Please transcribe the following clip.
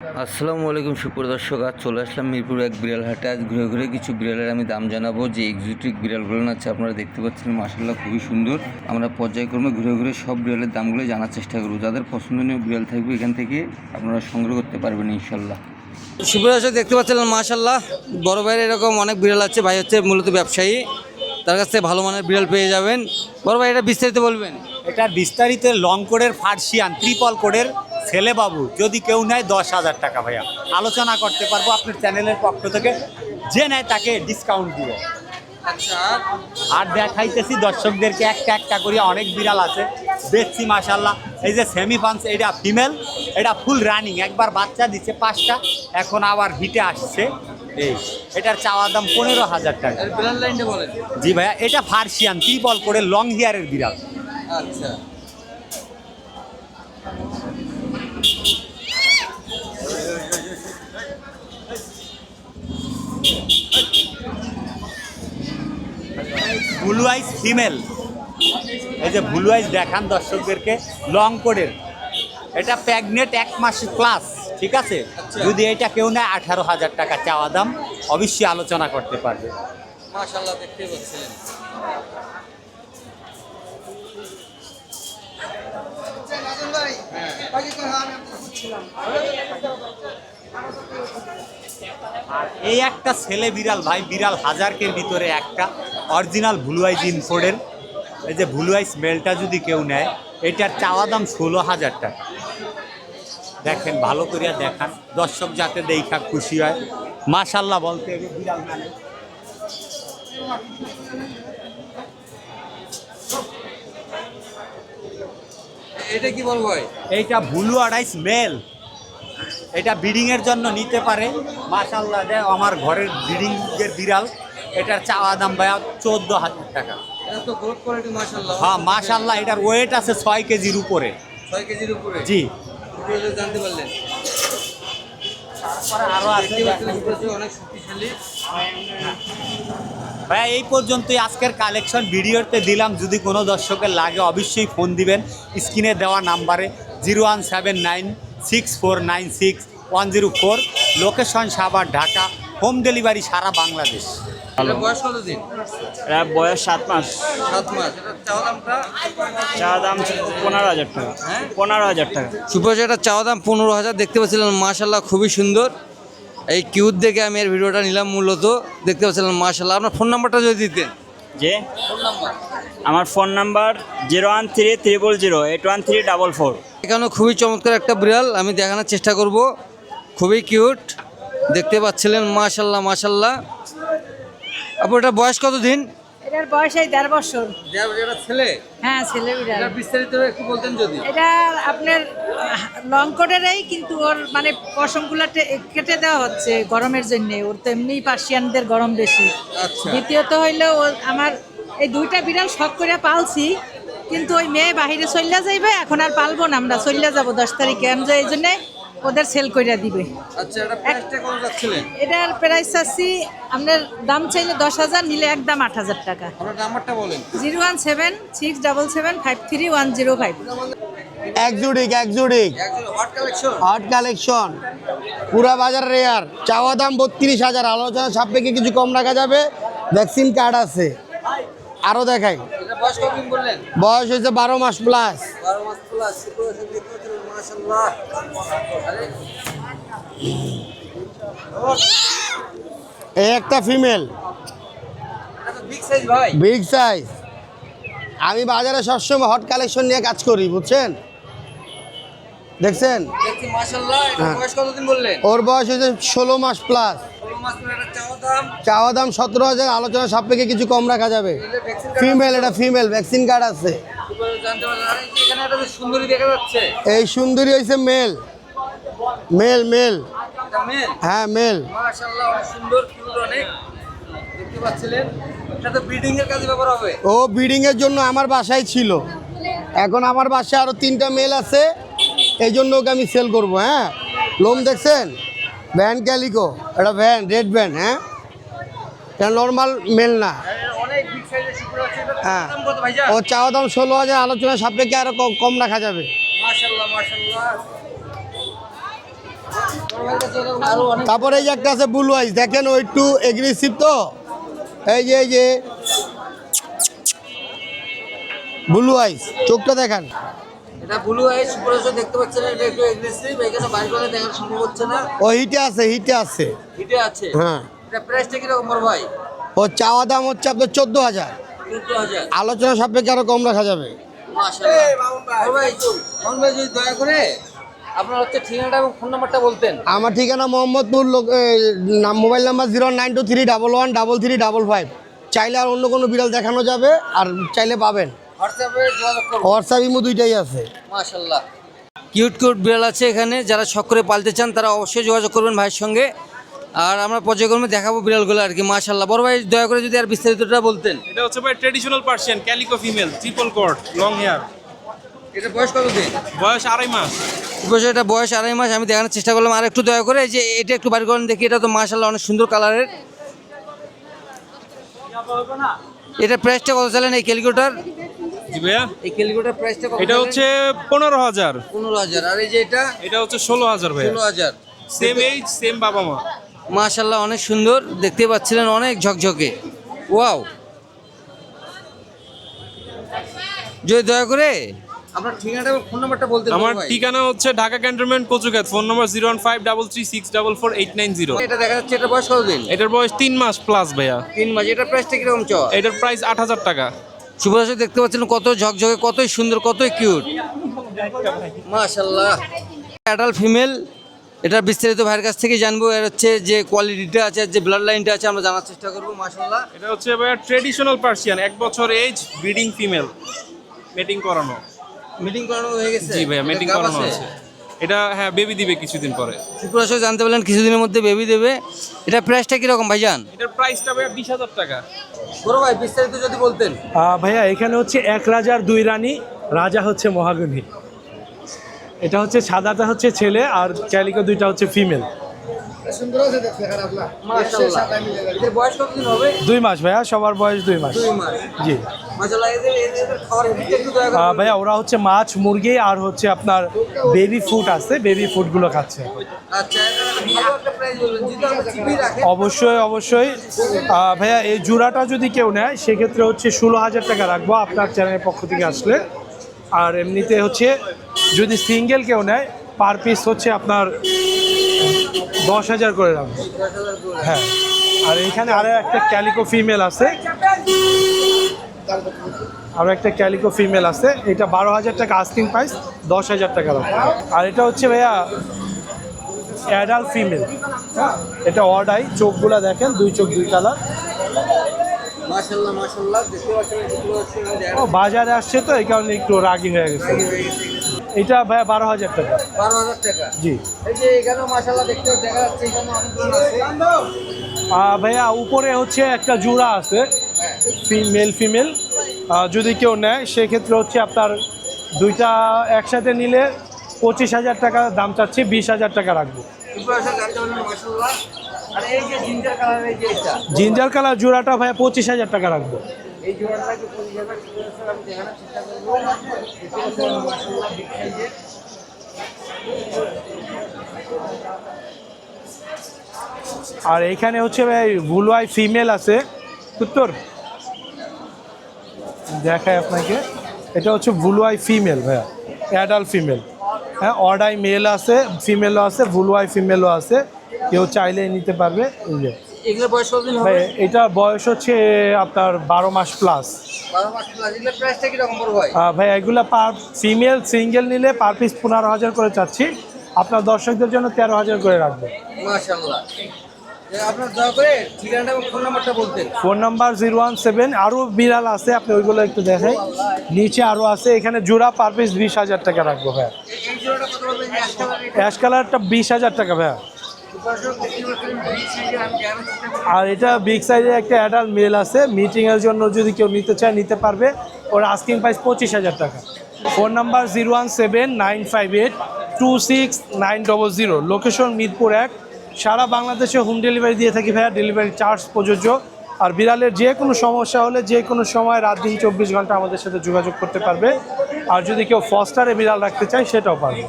আসসালামু আলাইকুম সুপ্রদর্শক আজ চলে আসলাম মিরপুর এক বিড়াল হাটে। আজ ঘুরে ঘুরে কিছু বিড়ালের আমি দাম জানাব। যে এক্সোটিক বিড়ালগুলো আছে, আপনারা দেখতে পাচ্ছেন মাসাল্লাহ খুবই সুন্দর। আমরা পর্যায়ক্রমে ঘুরে ঘুরে সব বিড়ালের দামগুলো জানার চেষ্টা করব। যাদের পছন্দনীয় বিড়াল থাকবে, এখান থেকে আপনারা সংগ্রহ করতে পারবেন ইনশাল্লাহ সুপ্রদর্শক দেখতে পাচ্ছেন মাসাল্লাহ বড় ভাইয়ের এরকম অনেক বিড়াল আছে। ভাই হচ্ছে মূলত ব্যবসায়ী। তার কাছ থেকে ভালো মানের বিড়াল পেয়ে যাবেন। বড় ভাই, এটা বিস্তারিত বলবেন। এটা বিস্তারিত লং কোডের ফার্সিয়ান ত্রিপল কোডের ছেলে বাবু যদি কেউ নেয় দশ হাজার টাকা ভাইয়া। আলোচনা করতে পারব আপনার চ্যানেলের পক্ষ থেকে। যে নেয় তাকে ডিসকাউন্ট দিব। আচ্ছা। আর দেখাইতেছি দর্শকদেরকে একটা একটা করে অনেক বিড়াল আছে। দেখছি মাশাল্লাহ এই যে সেমি ফান্স এটা ফিমেল এটা ফুল রানিং একবার বাচ্চা দিচ্ছে পাঁচটা এখন আবার হিটে আসছে। এই এটার চাওয়া দাম পনেরো হাজার টাকা। জি ভাইয়া এটা ফার্সিয়ান ত্রিপল করে লং হেয়ারের বিড়াল। আচ্ছা। Ice female. এই যে আইস দেখান দর্শকদেরকে লং কোডের। এটা প্যাগনেট এক মাস প্লাস ঠিক আছে? যদি এটা কেউ নেয় আঠারো হাজার টাকা চাওয়া দাম অবশ্যই আলোচনা করতে পারবে। দেখতে এই একটা ছেলে বিড়াল ভাই বিড়াল হাজারকের ভিতরে একটা। অরিজিনাল ব্লু আইস ইনফোর্ডের এই যে ব্লু আইস মেলটা যদি কেউ নেয় এটার চাওয়া দাম ষোলো হাজার টাকা। দেখেন ভালো করিয়া দেখান। দর্শক যাতে দেখা খুশি হয়। মাশাল্লাহ বলতে বিড়াল মানে। এটা কি বলব এইটা ব্লু আড়াইশ মেল এটা ব্রিডিং এর জন্য নিতে পারে। মাশাল্লাহ দেয় আমার ঘরের ব্রিডিং এর বিড়াল। এটার চাওয়া দাম ভাইয়া চোদ্দ হাজার টাকা। হ্যাঁ মাশাল্লাহ এটার ওয়েট আছে ছয় কেজির উপরে। 6 কেজির উপরে? জি। জানতে পারলেন। অনেক শক্তিশালী। ভাইয়া এই পর্যন্তই আজকের কালেকশন ভিডিওতে দিলাম। যদি কোনো দর্শকের লাগে অবশ্যই ফোন দিবেন। স্ক্রিনে দেওয়া নাম্বারে zero one seven nine six four nine six one zero four. Location Savar Dhaka. Home delivery সারা বাংলাদেশ। বয়স কত দিন এর বয়স সাত মাস। 7 মাস। চাওয়া দামটা? চা দাম পনেরো হাজার টাকা। হ্যাঁ? পনেরো হাজার টাকা। সুপার এটা চাওয়া দাম পনেরো হাজার। দেখতে পাচ্ছিলেন মাশাল্লাহ খুবই সুন্দর। এই কিউট দেখে আমি এর ভিডিওটা নিলাম মূলত। দেখতে পাচ্ছিলেন মাশাল্লাহ আপনার ফোন নাম্বারটা যদি দিতেন। যে? আমার phone number zero one three triple zero eight one three double four এখানেও খুবই চমৎকার একটা বিড়াল। আমি দেখানোর চেষ্টা করব। খুবই কিউট দেখতে পাচ্ছিলেন মাশাল্লাহ মাশাল্লাহ আপু এটা বয়স কত দিন এটার বয়স এই দেড় বছর। এটা ছেলে? হ্যাঁ ছেলে বিড়াল। বিস্তারিত একটু বলতেন যদি। এটা আপনার লং কোটেরই কিন্তু ওর মানে পশমগুলো কেটে দেওয়া হচ্ছে গরমের জন্য। ওর তো এমনি পার্সিয়ানদের গরম বেশি। আচ্ছা। দ্বিতীয়ত হইল ও আমার এই দুইটা বিড়াল শখ করে পালছি কিন্তু ওই মেয়ে বাহিরে চল্লা যাইবে এখন আর পালবো না আমরা। চল্লা যাব দশ তারিখে। আমি এই জন্যে ওদের সেল করে দিবে। আচ্ছা এটার প্রাইস চাচ্ছি আপনার দাম চাইলে দশ হাজার নিলে একদম আট হাজার টাকা। আপনার নাম্বারটা বলেন। Zero one seven six double seven five three one zero five. Exotic exotic hot collection hot collection পুরা বাজার রেয়ার চাওয়া দাম বত্রিশ হাজার। আলোচনা সাপেক্ষে কিছু কম রাখা যাবে। ভ্যাকসিন কার্ড আছে। আরও দেখাই। বয়স কতদিন বললেন? বয়স হয়েছে বারো মাস প্লাস একটা ফিমেল। বিগ সাইজ আমি বাজারে সবসময় হট কালেকশন নিয়ে কাজ করি বুঝছেন? দেখছেন? হ্যাঁ। ওর বয়স হয়েছে ষোলো মাস প্লাস চাওয়া দাম। সতেরো হাজার আলোচনা সাপেক্ষে কিছু কম রাখা যাবে। ফিমেল এটা ফিমেল ভ্যাকসিন কার্ড আছে। এই সুন্দরী হয়েছে মেল। Male male. হ্যাঁ মেল। ও ব্রিডিং এর জন্য আমার বাসায় ছিল। এখন আমার বাসায় আরও তিনটা মেল আছে। এই জন্য ওকে আমি সেল করব হ্যাঁ? লোম দেখছেন? ভ্যান ক্যালিকো এটা ভ্যান রেড ভ্যান হ্যাঁ? এটা নর্মাল মেল না অনেক বিগ সাইজের শুক্র আছে এটা হ্যাঁ। ও চাওয়া দাম ষোলো হাজার আলোচনা সাপেক্ষে আরও কম রাখা যাবে। তারপরে এই যে একটা আছে ব্লু আইস দেখেন ও একটু এগ্রেসিভ তো। এই যে এই যে। ব্লু আইস চোখটা দেখান। এটা ব্লু আইস সুপারস্টার দেখতে পাচ্ছেন এটা একটু এগ্রেসিভ এখানে বাইরে করে দেখার সম্ভব হচ্ছে না। ও হিটে আছে হিটে আছে। হিটে আছে? হ্যাঁ। এটা প্রাইসটা কীরকম বড় ভাই? ও চাওয়া দাম হচ্ছে আপনার চোদ্দ হাজার। আলোচনা সাপেক্ষে আরও কম রাখা যাবে। মাশাআল্লাহ। বড় ভাই। মোহন ভাই যদি দয়া করে আপনার হচ্ছে ঠিকানাটা এবং ফোন নাম্বারটা বলতেন। আমার ঠিকানা মোহাম্মদপুর লোক mobile number zero nine two three double one double three double five. চাইলে আর অন্য কোনো বিড়াল দেখানো যাবে আর চাইলে পাবেন। হোয়াটসঅ্যাপে হোয়াটসঅ্যাপ ইমো দুইটাই আছে। মাশাল্লাহ কিউট কিউট বিড়াল আছে এখানে। যারা শখ করে পালতে চান তারা অবশ্যই যোগাযোগ করবেন ভাইয়ের সঙ্গে। আর আমরা পর্যায়ক্রমে দেখাবো বিড়ালগুলো আর কি মাশাল্লাহ বড় ভাই দয়া করে যদি আর বিস্তারিতটা বলতেন। এটা হচ্ছে ভাই traditional Persian calico female triple coat long hair এটা বয়স কত দিন? বয়স আড়াই মাস। বয়স এটা বয়স আড়াই মাস আমি দেখানোর চেষ্টা করলাম। আর একটু দয়া করে এই যে এটা একটু বাড়ি করেন দেখি এটা তো মাশাল্লাহ অনেক সুন্দর কালারের। এটা প্রাইসটা কত চালেন এই ক্যালিকোটার এই ক্যালিকোটার প্রাইসটা কত এটা হচ্ছে পনেরো হাজার। পনেরো হাজার। আর এই যে এটা? এটা হচ্ছে ষোলো হাজার ভাইয়া। ষোলো হাজার। সেম এইজ সেম বাবা মা। মাশাল্লাহ অনেক সুন্দর। দেখতে পাচ্ছিলেন অনেক ঝকঝকে। ওয়াও। যদি দয়া করে। আপনার ঠিকানাটা ফোন নাম্বারটা বলতে আমার ঠিকানা হচ্ছে Dhaka cantonment Kachukhet phone number zero one five double three six double four eight nine zero. এটা দেখা যাচ্ছে এটা বয়স কতদিন? এটার বয়স তিন মাস প্লাস ভাইয়া। তিন মাস এটার প্রাইসটা কীরকম চ? এটার প্রাইস আট হাজার টাকা। সুভাষ দেখতে পাচ্ছেন কত ঝকঝকে কতই সুন্দর কতই কিউট মাশাল্লাহ অ্যাডাল্ট ফিমেল এটা বিস্তারিত ভাইয়ের কাছ থেকে জানব। এর হচ্ছে যে কোয়ালিটিটা আছে যে ব্লাড লাইনটা আছে আমরা জানার চেষ্টা করব মাশাল্লাহ এটা হচ্ছে ভাইয়া ট্রেডিশনাল পার্সিয়ান এক বছর এজ ব্রিডিং ফিমেল মেটিং করানো। মিটিং করানো হয়ে গেছে? জি ভাইয়া মেটিং করানো আছে? এটা হ্যাঁ বেবি দিবে কিছুদিন পরে। শুক্রাশয় জানতে পারলেন কিছুদিনের মধ্যে বেবি দেবে। এটা প্রাইসটা কীরকম ভাইজান? এটার প্রাইসটা ভাইয়া বিশ হাজার টাকা। বড় ভাই বিস্তারিত যদি বলতেন। ভাইয়া এখানে হচ্ছে এক রাজার দুই রানী রাজা হচ্ছে মহাগণী। এটা হচ্ছে সাদাটা হচ্ছে ছেলে আর ক্যালিকো দুইটা হচ্ছে ফিমেল দুই মাস ভাইয়া, সবার বয়স দুই মাস। জি। ভাইয়া, ওরা হচ্ছে মাছ, মুরগি আর হচ্ছে আপনার বেবি ফুড আছে বেবি ফুডগুলো খাচ্ছে। অবশ্যই অবশ্যই। ভাইয়া, এই জোড়াটা যদি কেউ নেয়, সেক্ষেত্রে হচ্ছে ষোলো হাজার টাকা রাখব আপনার চ্যানেলের পক্ষ থেকে আসলে। আর এমনিতে হচ্ছে যদি সিঙ্গেল কেউ নেয় পার পিস হচ্ছে আপনার দশ হাজার করে রাখব হ্যাঁ। আর এখানে আরও একটা ক্যালিকো ফিমেল আছে। আরও একটা ক্যালিকো ফিমেল আছে। এটা বারো হাজার টাকা আস্কিং প্রাইস দশ হাজার টাকা রাখব আর এটা হচ্ছে ভাইয়া অ্যাডাল্ট ফিমেল এটা অডাই চোখগুলা দেখেন দুই চোখ দুই কালার বাজারে আসছে তো এই কারণে একটু রাগি হয়ে গেছে। এটা ভাইয়া বারো হাজার টাকা। বারো হাজার টাকা। জি। এই যে এখানেও মাশাআল্লাহ দেখতে দেখা যাচ্ছে এখানে ভাইয়া উপরে হচ্ছে একটা জোড়া আছে মেল ফিমেল। যদি কেউ নেয় সেক্ষেত্রে হচ্ছে আপনার দুইটা একসাথে নিলে পঁচিশ হাজার টাকা দাম চাচ্ছি বিশ হাজার টাকা রাখব। কালার জিঞ্জার কালার জোড়াটা ভাইয়া পঁচিশ হাজার টাকা রাখব। এই জোড়াটা কি পঁচিশ আমি দেখানোর চেষ্টা করব। আর এখানে হচ্ছে ভাই বুলুয়াই ফিমেল আছে। উত্তর? দেখায় আপনাকে। এটা হচ্ছে বুলুয়াই ফিমেল ভাইয়া, অ্যাডাল্ট ফিমেল। হ্যাঁ অর্ডাই মেল আছে, ফিমেলও আছে বুলুয়াই ফিমেলও আছে। কেউ চাইলে নিতে পারবে, এই যে এগুলোর বয়স কতদিন ভাই হবে এটা বয়স হচ্ছে আপনার বারো মাস প্লাস ভাই? এগুলো পার ফিমেল সিঙ্গেল নিলে পার পিস পনেরো হাজার করে চাচ্ছি। আপনার দর্শকদের জন্য তেরো হাজার করে রাখব। Phone number zero one seven আরও বিড়াল আছে আপনি ওইগুলো একটু দেখেন। নিচে আরও আছে এখানে জোড়া পার পিস বিশ হাজার টাকা রাখব ভাইয়া। অ্যাশ কালারটা বিশ হাজার টাকা ভাইয়া। আর এটা বিগ সাইজের একটা অ্যাডাল্ট মেল আছে মিটিংয়ের জন্য যদি কেউ নিতে চায়, নিতে পারবে। ওর আস্কিং প্রাইস পঁচিশ হাজার টাকা। Phone number zero one seven nine five eight two six nine double zero location Mirpur এক। সারা বাংলাদেশে হোম ডেলিভারি দিয়ে থাকি ভাইয়া ডেলিভারি চার্জ প্রযোজ্য। আর বিড়ালের যে কোনো সমস্যা হলে যে কোনো সময় রাত দিন চব্বিশ ঘণ্টা আমাদের সাথে যোগাযোগ করতে পারবে। আর যদি কেউ ফস্টারে বিড়াল রাখতে চায়, সেটাও পারবে।